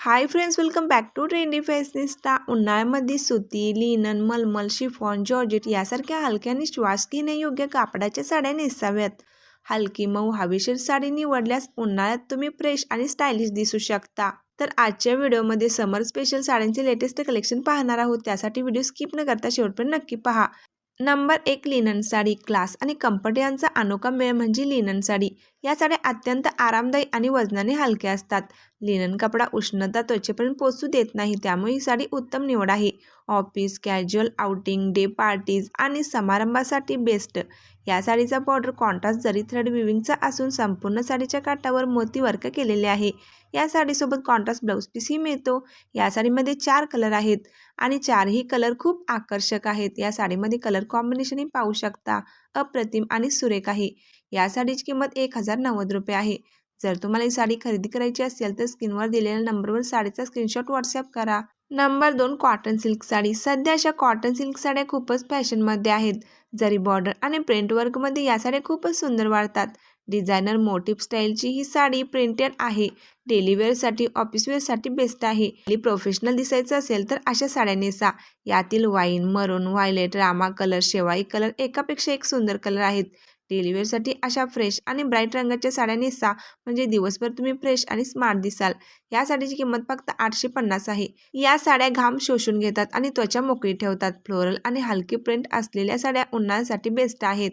Hi friends welcome back to trendy fashionista उन्हाळ्यामध्ये सुती linen मलमल शिफॉन जॉर्जेट यासारख्या हलक्या आणि श्वास घेण्यायोग्य कापडाच्या साड्या नेसाव्यात. हलकी मऊ हवेशीर साडी निवडल्यास उन्हाळ्यात तुम्ही फ्रेश आणि स्टायलिश दिसू शकता. तर आजच्या व्हिडिओमध्ये समर स्पेशल साड्यांचे लेटेस्ट कलेक्शन पाहणार आहोत. त्यासाठी व्हिडिओ स्किप न करता शेवटपर्यंत नक्की पहा. नंबर एक लिनन साडी क्लास आणि कम्फर्ट यांचा अनोखा मेळ म्हणजे लिनन साडी. या साड्या अत्यंत आरामदायी आणि वजनाने हलक्या असतात. लिनन कपडा उष्णता त्वचेपर्यंत पोचू देत नाही त्यामुळे ही साडी उत्तम निवड आहे. Office casual outing day parties आणि समारंभासाठी बेस्ट. या साडीचा बॉर्डर कॉन्ट्रास्ट जरी थ्रेड विविंगचा असून संपूर्ण साडीच्या काठावर मोती वर्क केलेले आहे. या साडीसोबत कॉन्ट्रास्ट ब्लाऊज पीसही मिळतो. या साडीमध्ये चार कलर आहेत आणि चारही कलर खूप आकर्षक आहेत. या साडीमध्ये कलर कॉम्बिनेशनही पाहू शकता. अप्रतिम आणि सुरेख आहे. या साडीची किंमत एक हजार नव्वद रुपये आहे. जर तुम्हाला ही साडी खरेदी करायची असेल तर स्क्रीनवर दिलेल्या नंबरवर साडीचा स्क्रीनशॉट व्हॉट्सअप करा. नंबर दोन कॉटन सिल्क साडी. सध्या अशा कॉटन सिल्क साड्या खूपच फॅशनमध्ये आहेत. जरी बॉर्डर आणि प्रिंट वर्कमध्ये या साड्या खूपच सुंदर वाढतात. डिझायनर मोटिव्ह स्टाईलची ही साडी प्रिंटेड आहे. डेली वेअरसाठी ऑफिस वेअरसाठी बेस्ट आहे. प्रोफेशनल दिसायचं असेल तर अशा साड्या नेसा. यातील वाईन मरून व्हायलेट रामा कलर शेवाई कलर एकापेक्षा एक सुंदर कलर आहेत. डेलीवेअरसाठी अशा फ्रेश आणि ब्राईट रंगाच्या साड्या नेसा म्हणजे दिवसभर तुम्ही फ्रेश आणि स्मार्ट दिसाल. या साडीची किंमत फक्त आठशे पन्नास आहे. या साड्या घाम शोषून घेतात आणि त्वचा मोकळी ठेवतात. फ्लोरल आणि हलकी प्रिंट असलेल्या साड्या उन्हाळ्यासाठी बेस्ट आहेत.